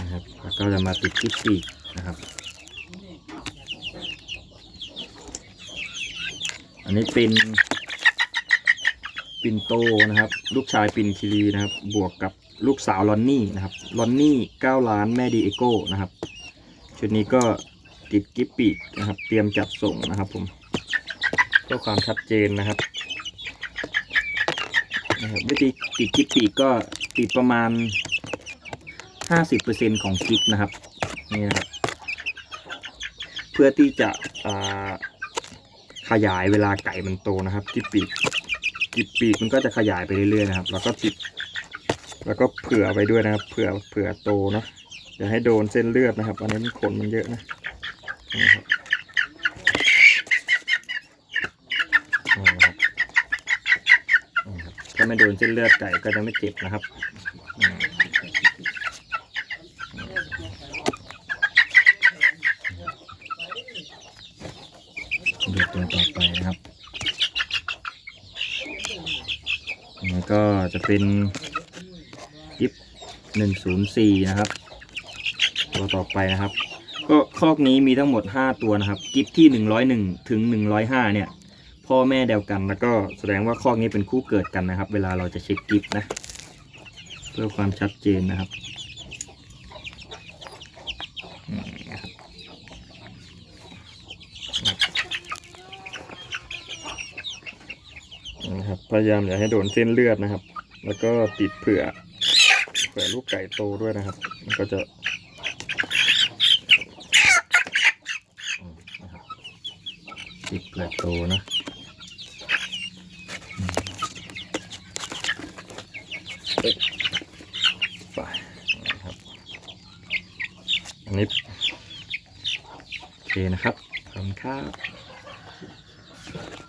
นะครับ แล้วก็จะมาติดที่ปีกนะครับ อันนี้เป็นปินโตนะครับ ลูกชายปินคิรีนะครับ บวกกับลูกสาวลอนนี่นะครับลอนนี่9ล้านแม่ดีเอโก้นะครับ ชุดนี้ก็ติดกิปปีกนะครับ เตรียมจัดส่งนะครับผมเพื่อความชัดเจนนะครับนะครับวิธีติดกิปปีกก็ติดประมาณ 50%ของกิปนะครับนี่นะครับ เพื่อที่จะขยายเวลาไก่มันโตนะครับกิปปีกกิปปีกมันก็จะขยายไปเรื่อยๆนะครับ แล้วก็ติดแล้วก็เผื่อไปด้วยนะครับ เผื่อเผื่อโตเนาะอย่าให้โดนเส้นเลือดนะครับอันนี้มันขนมันเยอะนะนี่นะครับถ้าไม่โดนเส้นเลือดไก่ก็จะไม่เจ็บนะครับอืมดูตัวต่อไปนะครับอันนี้ ก็จะเป็นกิบหนึ่งศูนย์สี่นะครับ ตัวต่อไปนะครับ ก็คอกนี้มีทั้งหมดห้าตัวนะครับ กิฟที่หนึ่งร้อยหนึ่งถึงหนึ่งร้อยห้าเนี่ย พ่อแม่เดียวกันแล้วก็แสดงว่าคอกนี้เป็นคู่เกิดกันนะครับ เวลาเราจะเช็คกิฟนะ เพื่อความชัดเจนนะครับอืมนะครับ นะครับ พยายามอย่าให้โดนเส้นเลือดนะครับ แล้วก็ติดเผื่อ เผื่อลูกไก่โตด้วยนะครับ มันก็จะติดเผื่อโตนะอืมเอ๊ะไปนะครับ อันนี้โอเคนะครับ ขอบคุณครับ